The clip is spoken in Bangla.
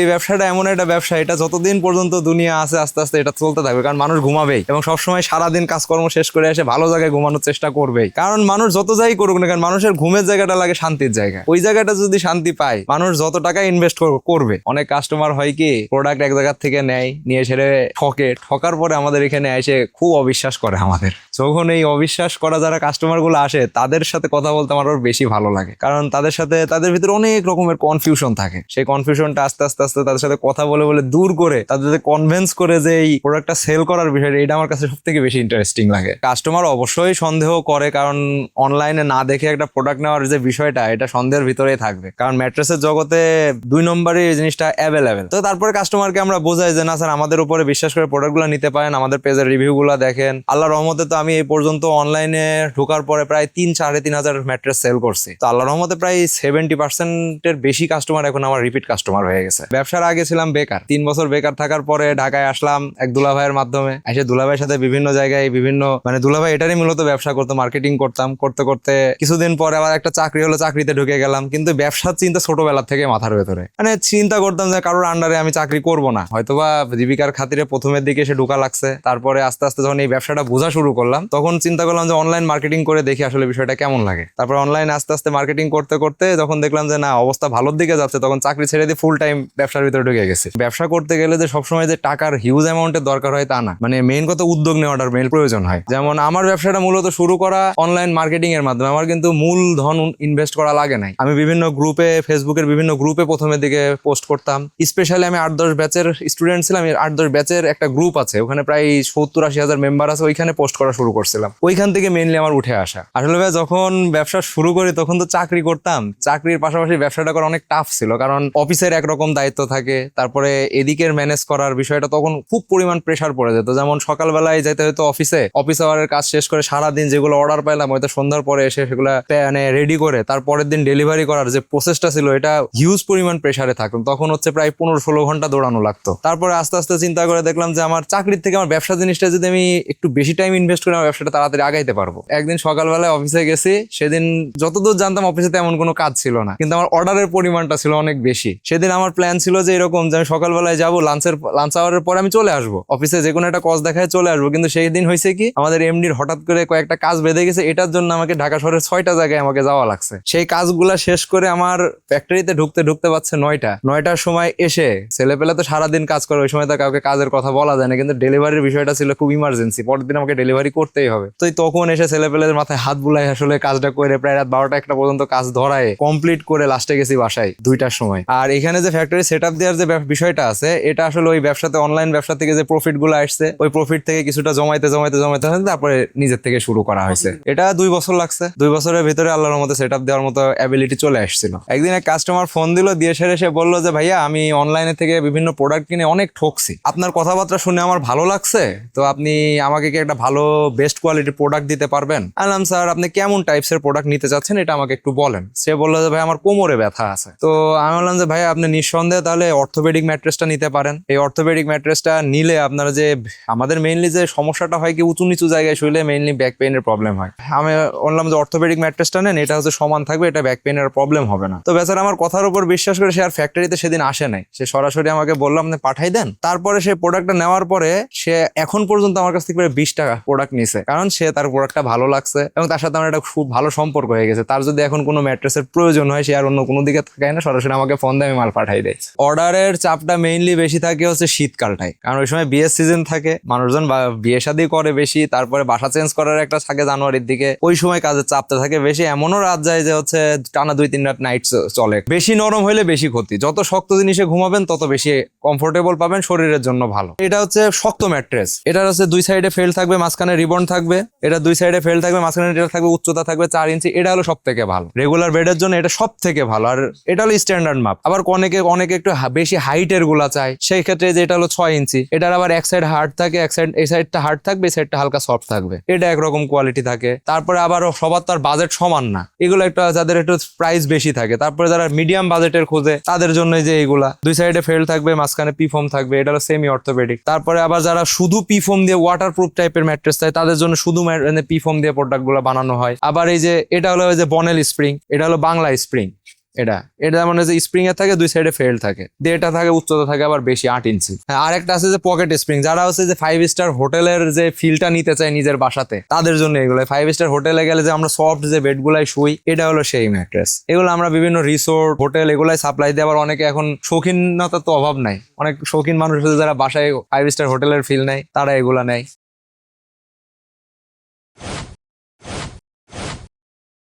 এই ব্যবসাটা এমন একটা ব্যবসা, এটা যতদিন পর্যন্ত দুনিয়া আছে, আস্তে আস্তে এটা চলতে থাকবে, কারণ মানুষ ঘুমাবেই এবং সবসময় সারাদিন কাজকর্ম শেষ করে এসে ভালো জায়গায় ঘুমানোর চেষ্টা করবেই। কারণ মানুষ যত যাই করুক না কারণ মানুষের ঘুমের জায়গাটা লাগে শান্তির জায়গা ওই জায়গাটা যদি শান্তি পায়, মানুষ যত টাকা ইনভেস্ট করবে। অনেক কাস্টমার হয় কি প্রোডাক্ট এক জায়গা থেকে নেয়, নিয়ে সেরে ঠকে। ঠকার পরে আমাদের এখানে এসে খুব অবিশ্বাস করে আমাদের। যখন এই অবিশ্বাস করা যারা কাস্টমারগুলো আসে, তাদের সাথে কথা বলতে আমার বেশি ভালো লাগে। কারণ তাদের সাথে, তাদের ভিতরে অনেক রকমের কনফিউশন থাকে। সেই কনফিউশনটা আস্তে আস্তে আস্তে তাদের সাথে কথা বলে বলে দূর করে তাদের কনভেন্স করে যে এই প্রোডাক্টটা সেল করার বিষয়টা, এটা আমার কাছে সব থেকে বেশি ইন্টারেস্টিং লাগে। কাস্টমার অবশ্যই সন্দেহ করে, কারণ অনলাইনে না দেখে একটা প্রোডাক্ট নেওয়ার যে বিষয়টা, এটা সন্দেহের ভিতরেই থাকবে। কারণ ম্যাট্রেসের জগতে দুই নম্বরে এই জিনিসটা অ্যাভেলেবেল তো তারপরে কাস্টমারকে আমরা বোঝাই যে, না, স্যার, আমাদের উপরে বিশ্বাস করে প্রোডাক্টগুলো নিতে পারেন, আমাদের পেজের রিভিউগুলো দেখেন। আল্লাহ রহমতে তো আমি এই পর্যন্ত অনলাইনে ঢোকার পরে প্রায় তিন, সাড়ে তিন হাজার ম্যাট্রেস সেল করছি। তো আল্লাহ রহমতে প্রায় সেভেন্টি পার্সেন্টের বেশি কাস্টমার এখন আমার রিপিট কাস্টমার হয়ে গেছে। ব্যবসার আগে ছিলাম বেকার। তিন বছর বেকার থাকার পরে ঢাকায় আসলাম এক দুলাভাইয়ের মাধ্যমে। এসে দুলাভাইয়ের সাথে বিভিন্ন জায়গায় বিভিন্ন মানে দুলাভাই এটারই মূলত ব্যবসা করতো মার্কেটিং করতাম। করতে করতে কিছুদিন পরে আবার একটা চাকরি হলো, চাকরিতে ঢুকে গেলাম। কিন্তু ব্যবসার চিন্তা ছোটবেলা থেকে মাথার ভেতরে। মানে চিন্তা করতাম যে কারোর আন্ডারে আমি চাকরি করব না। হয়তোবা জীবিকার খাতিরে প্রথমের দিকে এসে ঢুকা লাগছে। তারপরে আস্তে আস্তে যখন এই ব্যবসাটা বোঝা শুরু করলাম, তখন চিন্তা করলাম যে অনলাইন মার্কেটিং করে দেখি আসলে বিষয়টা কেমন লাগে। তারপর অনলাইন আস্তে আস্তে মার্কেটিং করতে করতে যখন দেখলাম যে না, অবস্থা ভালোর দিকে যাচ্ছে, তখন চাকরি ছেড়ে দিয়ে ফুল টাইম ব্যবসার ভিতরে ঢুকে গেছে। ব্যবসা করতে গেলে যে সবসময় যে টাকার হিউজ অ্যামাউন্টের দরকার হয় তা না। মানে মেইন কথা উদ্যোগ নেওয়াটার মেইন প্রয়োজন হয়। যেমন আমার ব্যবসাটা মূলত শুরু করা অনলাইন মার্কেটিং এর মাধ্যমে। আমার কিন্তু মূল ধন ইনভেস্ট করা লাগে নাই। আমি বিভিন্ন গ্রুপে ফেসবুকের বিভিন্ন গ্রুপে প্রথমের দিকে পোস্ট করতাম। স্পেশালি আমি আট দশ ব্যাচের স্টুডেন্ট ছিলাম। আট দশ ব্যাচের একটা গ্রুপ আছে। ওখানে প্রায় সত্তর আশি হাজার মেম্বার আছে। ওইখানে পোস্ট করা শুরু করছিলাম। ওইখান থেকে মেইনলি আমার উঠে আসা। আসলে ভাই, যখন ব্যবসা শুরু করি, তখন তো চাকরি করতাম। চাকরির পাশাপাশি ব্যবসাটা করা অনেক টাফ ছিল। কারণ অফিসের একরকম দায়িত্ব থাকে, তারপরে এদিকের ম্যানেজ করার বিষয়টা তখন খুব পরিমাণ প্রেসার পড়ে যেত। যেমন সকালবেলায় যেতে হতো অফিসে অফিস আওয়ারের কাজ শেষ করে সারাদিন যেগুলো অর্ডার পাইলাম, হয়তো সন্ধ্যার পরে এসে সেগুলো মানে রেডি করে, তারপরের দিন ডেলিভারি করার যে প্রসেসটা ছিল, এটা হিউজ পরিমাণ প্রেসারে থাকতাম তখন হচ্ছে প্রায় পনেরো ষোলো ঘণ্টা দৌড়ানো লাগতো। তারপরে আস্তে আস্তে চিন্তা করে দেখলাম যে আমার চাকরির থেকে আমার ব্যবসা জিনিসটা যদি আমি একটু বেশি টাইম ইনভেস্ট করে, আমার ব্যবসাটা তাড়াতাড়ি আগাইতে পারব। একদিন সকালবেলায় অফিসে গেছি, সেদিন যতদূর জানতাম অফিসে তেমন কোনো কাজ ছিল না, কিন্তু আমার অর্ডারের পরিমাণটা ছিল অনেক বেশি। সেদিন আমার প্ল্যান ছিল যে এরকম যে আমি সকালবেলায় যাব লাঞ্চের লাঞ্চ আওয়ারের পরে আমি চলে আসব। অফিসে যে কোনো একটা কজ দেখায় চলে আসব। কিন্তু সেই দিন হয়েছে কি, আমাদের এমডির হঠাৎ করে কয়েকটা কাজ বেঁধে গেছে। এটার জন্য আমাকে ঢাকা শহরের ছয়টা জায়গায় আমাকে যাওয়া লাগছে। সেই কাজগুলা শেষ করে আমার ফ্যাক্টরিতে ঢুকতে ঢুকতে পারছে নয়টা। নয়টার সময় এসে ছেলেপেলে তো সারাদিন কাজ করে, ওই সময় তো কাউকে কাজের কথা বলা যায় না। কিন্তু ডেলিভারির বিষয়টা ছিল খুব ইমার্জেন্সি পরের দিন আমাকে ডেলিভারি করতেই হবে। তো তখন এসে ছেলেপেলেদের মাথায় হাত বুলাই আসলে কাজটা করে প্রায় রাত বারোটা একটা পর্যন্ত কাজ ধরায় কমপ্লিট করে লাস্টে গেছি বাসায় দুইটার সময়। আর এখানে যে ফ্যাক্টরি সেট আপ দেওয়ার যে বিষয়টা আছে এটা আসলে ওই ব্যবসাতে অনলাইন ব্যবসা থেকে যে প্রফিটগুলো আসছে ওই প্রফিট থেকে কিছুটা জমাইতে জমাইতে জমাইতে হয়েছে তারপরে নিজের থেকে শুরু করা হয়েছে। এটা দুই বছর লাগছে। দুই বছরের ভিতরে আল্লাহর মতো সেট আপ দেওয়ার মতো অ্যাবিলিটি চলে আসছিল। একদিন এক কাস্টমার ফোন দিল দিয়ে সেরে সে বলল যে ভাইয়া আমি অনলাইনে থেকে বিভিন্ন প্রোডাক্ট কিনে অনেক ঠকছি। আপনার কথাবার্তা শুনে আমার ভালো লাগছে? তো আপনি আমাকে কি একটা ভালো বেস্ট কোয়ালিটির প্রোডাক্ট দিতে পারবেন? আলাম স্যার আপনি কেমন টাইপসের প্রোডাক্ট নিতে চাচ্ছেন? এটা আমাকে একটু বলেন। সে বলল যে ভাই আমার কোমরে ব্যথা আছে। তো আমি বললাম যে ভাই আপনি নিঃসন্দেহে তাহলে অর্থোপেডিক ম্যাট্রেসটা নিতে পারেন। এই অর্থোপেডিক ম্যাট্রেসটা নিলে আপনারা যে, আমাদের মেইনলি যে সমস্যাটা হয় কি, উঁচু নিচু জায়গায় শুলে মেইনলি ব্যাক পেইনের প্রবলেম হয়। আমি বললাম যে অর্থোপেডিক ম্যাট্রেসটা নেন, এটা হচ্ছে সমান থাকবে, এটা ব্যাক পেইনের প্রবলেম হবে না। তো বেচারা আমার কথার উপর বিশ্বাস করে সে আর ফ্যাক্টরিতে সেদিন আসে নাই। সে সরাসরি আমাকে বললাম আপনি পাঠাই দেন? তারপরে সে প্রোডাক্টটা নেওয়ার পরে সে এখন পর্যন্ত আমার কাছ থেকে প্রায় বিশ টাকা প্রোডাক্ট নিছে। কারণ সে তার প্রোডাক্টটা ভালো লাগছে এবং তার সাথে আমার একটা খুব ভালো সম্পর্ক হয়ে গেছে। তার যদি এখন কোনো ম্যাট্রেসের প্রয়োজন হয়, সে আর অন্য কোনো দিকে থাকে না, সরাসরি আমাকে ফোন দিয়ে আমি মাল পাঠাই দেয় অর্ডারের চাপটা মেইনলি বেশি থাকে হচ্ছে শীতকালটাই কারণ ওই সময় বিয়ের সিজন থাকে, মানুষজন বিয়ে শাদী করে বেশি, তারপরে বাসা চেঞ্জ করার একটা থাকে জানুয়ারির দিকে। ওই সময় কাজের চাপটা থাকে বেশি, এমনও রাত যায় যে হচ্ছে টানা দুই, তিন রাত নাইট চলে। বেশি নরম হলে বেশি ক্ষতি। যত শক্ত জিনিসে ঘুমাবেন, তত বেশি কমফোর্টেবল পাবেন, শরীরের জন্য ভালো। এটা হচ্ছে শক্ত ম্যাট্রেস এটার হচ্ছে দুই সাইডে ফেল থাকবে, মাঝখানে রিবন থাকবে। এটা দুই সাইডে ফেল থাকবে, মাঝখানে এটা থাকবে, উচ্চতা থাকবে চার ইঞ্চি। এটা হলো সব থেকে ভালো। রেগুলার বেডের জন্য এটা সব থেকে ভালো। আর এটা হলো স্ট্যান্ডার্ড মাপ। আবার অনেকে অনেকে একটু বেশি হাইটেরগুলা চায় সেই ক্ষেত্রে যে এটা হলো ছয় ইঞ্চি। এটার আবার এক সাইড হার্ড থাকে, এক সাইড এই সাইডটা হার্ড থাকবে, এই সাইডটা হালকা সফট থাকবে। এটা একরকম কোয়ালিটি থাকে। তারপরে আবার সবার তার বাজেট সমান না। এগুলো একটা যাদের একটু প্রাইস বেশি থাকে। তারপরে যারা মিডিয়াম বাজেটের খোঁজে, তাদের জন্য যে এইগুলা। দুই সাইডে ফেল থাকবে, মাঝখানে পি ফোম থাকবে, এটা হলো সেমি অর্থোপেডিক তারপরে আবার যারা শুধু পি ফোম দিয়ে ওয়াটার প্রুফ টাইপের ম্যাট্রেস চায়, তাদের জন্য শুধু পি ফোম দিয়ে প্রোডাক্টগুলো বানানো হয়। আবার এই যে, এটা হলো যে বনেল স্প্রিং এটা হলো বাংলা স্প্রিং এটা। এটা মানে যে স্প্রিং এর থাকে, দুই সাইডে ফেল থাকে। দিয়ে এটা থাকে, উচ্চতা থাকে, আবার বেশি, আট ইঞ্চি হ্যাঁ আরেকটা আছে যে পকেট স্প্রিং যারা হচ্ছে যে ফাইভ স্টার হোটেলের যে ফিলটা নিতে চায় নিজের বাসাতে, তাদের জন্য এগুলো। ফাইভ স্টার হোটেলে গেলে যে আমরা সফট যে বেড গুলাই শুই, এটা হলো সেই ম্যাট্রেস এগুলো আমরা বিভিন্ন রিসোর্ট হোটেল এগুলাই সাপ্লাই দিই আবার অনেকে এখন শৌখিনতার তো অভাব নাই। অনেক শৌখিন মানুষ যারা বাসায় ফাইভ স্টার হোটেলের ফিল নেয়, তারা এগুলা নেয়।